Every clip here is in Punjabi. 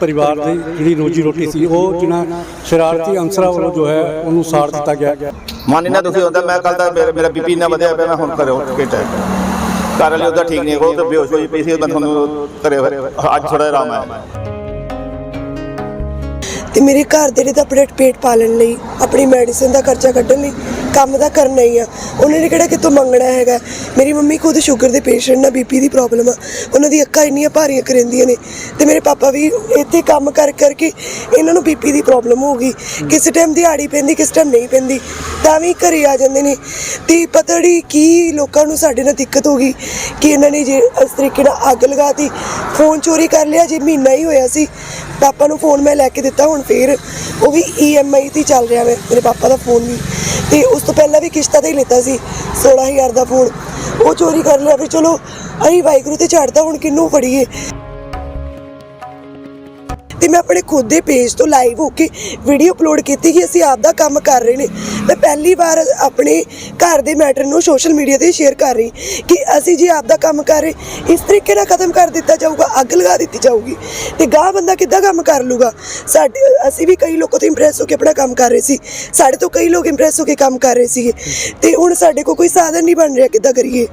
ਪਰਿਵਾਰ ਦੀ ਜਿਹੜੀ ਰੋਜੀ ਰੋਟੀ ਸੀ, ਉਹ ਜਿਹਨਾਂ ਸ਼ਰਾਰਤੀ ਅੰਸਰਾਂ ਵੱਲੋਂ ਜੋ ਹੈ ਉਹਨੂੰ ਸਾੜ ਦਿੱਤਾ ਗਿਆ। ਮਨ ਇੰਨਾ ਦੁਖੀ ਹੁੰਦਾ, ਮੈਂ ਕੱਲ ਦਾ ਮੇਰਾ ਮੇਰਾ ਬੀਪੀ ਇੰਨਾ ਵਧਿਆ ਪਿਆ, ਮੈਂ ਹੁਣ ਘਰੇ ਉੱਠ ਕੇ ਟੈਕ ਘਰ ਵਾਲੇ ਉਹਦਾ ਠੀਕ ਨਹੀਂ, ਉਹ ਤਾਂ ਬੇਹੋਸ਼ ਹੋਈ ਪਈ ਸੀ ਮੈਂ ਤੁਹਾਨੂੰ ਘਰੇ ਅੱਜ ਥੋੜਾ ਆਰਾਮ ਆਇਆ। ਤੇ ਮੇਰੇ ਘਰ ਦੇ ਲਈ ਤਾਂ ਆਪਣੇ ਪੇਟ ਪਾਲਣ ਲਈ, ਆਪਣੀ ਮੈਡੀਸਿਨ ਦਾ ਖਰਚਾ ਕੱਢਣ ਲਈ ਕੰਮ ਦਾ ਕਰਨਾ ਹੀ ਆ। ਉਹਨਾਂ ਨੇ ਕਿਹੜਾ ਕਿਤੋਂ ਮੰਗਣਾ ਹੈਗਾ? ਮੇਰੀ ਮੰਮੀ ਖੁਦ ਸ਼ੂਗਰ ਦੇ ਪੇਸ਼ੈਂਟ ਨਾਲ ਬੀਪੀ ਦੀ ਪ੍ਰੋਬਲਮ ਆ। ਉਹਨਾਂ ਦੀ ਅੱਖਾਂ ਇੰਨੀਆਂ ਭਾਰੀਆਂ ਕਰੰਦੀਆਂ ਨੇ ਤੇ ਮੇਰੇ ਪਾਪਾ ਵੀ ਇੱਥੇ ਕੰਮ ਕਰ ਕਰਕੇ ਇਹਨਾਂ ਨੂੰ ਬੀਪੀ ਦੀ ਪ੍ਰੋਬਲਮ ਹੋ ਗਈ। ਕਿਸੇ ਟਾਈਮ ਦਿਹਾੜੀ ਪੈਂਦੀ, ਕਿਸ ਟਾਈਮ ਨਹੀਂ ਪੈਂਦੀ, ਤਾਂ ਵੀ ਘਰੇ ਆ ਜਾਂਦੇ ਨੇ। ਤੇ ਪਤਾ ਨਹੀਂ ਕੀ ਲੋਕਾਂ ਨੂੰ ਸਾਡੇ ਨਾਲ ਦਿੱਕਤ ਹੋ ਗਈ ਕਿ ਇਹਨਾਂ ਨੇ ਜੇ ਇਸ ਤਰੀਕੇ ਨਾਲ ਅੱਗ ਲਗਾਤੀ ਫੋਨ ਚੋਰੀ ਕਰ ਲਿਆ ਜੇ ਮਹੀਨਾ ਹੀ ਹੋਇਆ ਸੀ। ਪਾਪਾ ਨੂੰ ਫੋਨ ਮੈਂ ਲੈ ਕੇ ਦਿੱਤਾ, ਹੁਣ ਫੇਰ ਉਹ ਵੀ EMI ਤੇ ਚੱਲ ਰਿਹਾ ਵੇ, ਮੇਰੇ ਪਾਪਾ ਦਾ ਫੋਨ ਵੀ। ਤੇ ਉਸ ਤੋਂ ਪਹਿਲਾਂ ਵੀ ਕਿਸ਼ਤਾਂ ਤੇ ਹੀ ਲਿੱਤਾ ਸੀ 16000 ਦਾ ਫੋਨ ਉਹ ਚੋਰੀ ਕਰ ਲਿਆ, ਵੀ ਚਲੋ ਅਸੀਂ ਵਾਹਿਗੁਰੂ ਤੇ ਛੱਡਦਾ ਹੁਣ ਕਿੰਨੂੰ ਫੜੀਏ? ਤੇ ਮੈਂ ਆਪਣੇ ਖੁਦ ਦੇ ਪੇਜ ਤੋਂ ਲਾਈਵ ਹੋ ਕੇ ਵੀਡੀਓ ਅਪਲੋਡ ਕੀਤੀ ਕਿ ਅਸੀਂ ਆਪ ਦਾ ਕੰਮ ਕਰ ਰਹੇ ਨੇ। ਮੈਂ ਪਹਿਲੀ ਵਾਰ ਆਪਣੇ ਘਰ ਦੇ ਮੈਟਰ ਨੂੰ ਸੋਸ਼ਲ ਮੀਡੀਆ ਤੇ ਸ਼ੇਅਰ ਕਰ ਰਹੀ ਕਿ ਅਸੀਂ ਜੇ ਆਪ ਦਾ ਕੰਮ ਕਰ ਰਹੇ, ਇਸ ਤਰੀਕੇ ਨਾਲ ਖਤਮ ਕਰ ਦਿੱਤਾ ਜਾਊਗਾ, ਅੱਗ ਲਗਾ ਦਿੱਤੀ ਜਾਊਗੀ ਤੇ ਗਾਹ ਬੰਦਾ ਕਿੱਦਾਂ ਕੰਮ ਕਰ ਲੂਗਾ? ਸਾਡੇ, ਅਸੀਂ ਵੀ ਕਈ ਲੋਕਾਂ ਤੋਂ ਇੰਪ੍ਰੈਸ ਹੋ ਕੇ ਆਪਣਾ ਕੰਮ ਕਰ ਰਹੇ ਸੀ। ਸਾਡੇ ਤੋਂ ਕਈ ਲੋਕ ਇੰਪ੍ਰੈਸ ਹੋ ਕੇ ਕੰਮ ਕਰ ਰਹੇ ਸੀਗੇ ਤੇ ਹੁਣ ਸਾਡੇ ਕੋਲ ਕੋਈ ਸਾਧਨ ਨਹੀਂ ਬਣ ਰਿਹਾ ਕਿੱਦਾਂ ਕਰੀਏ?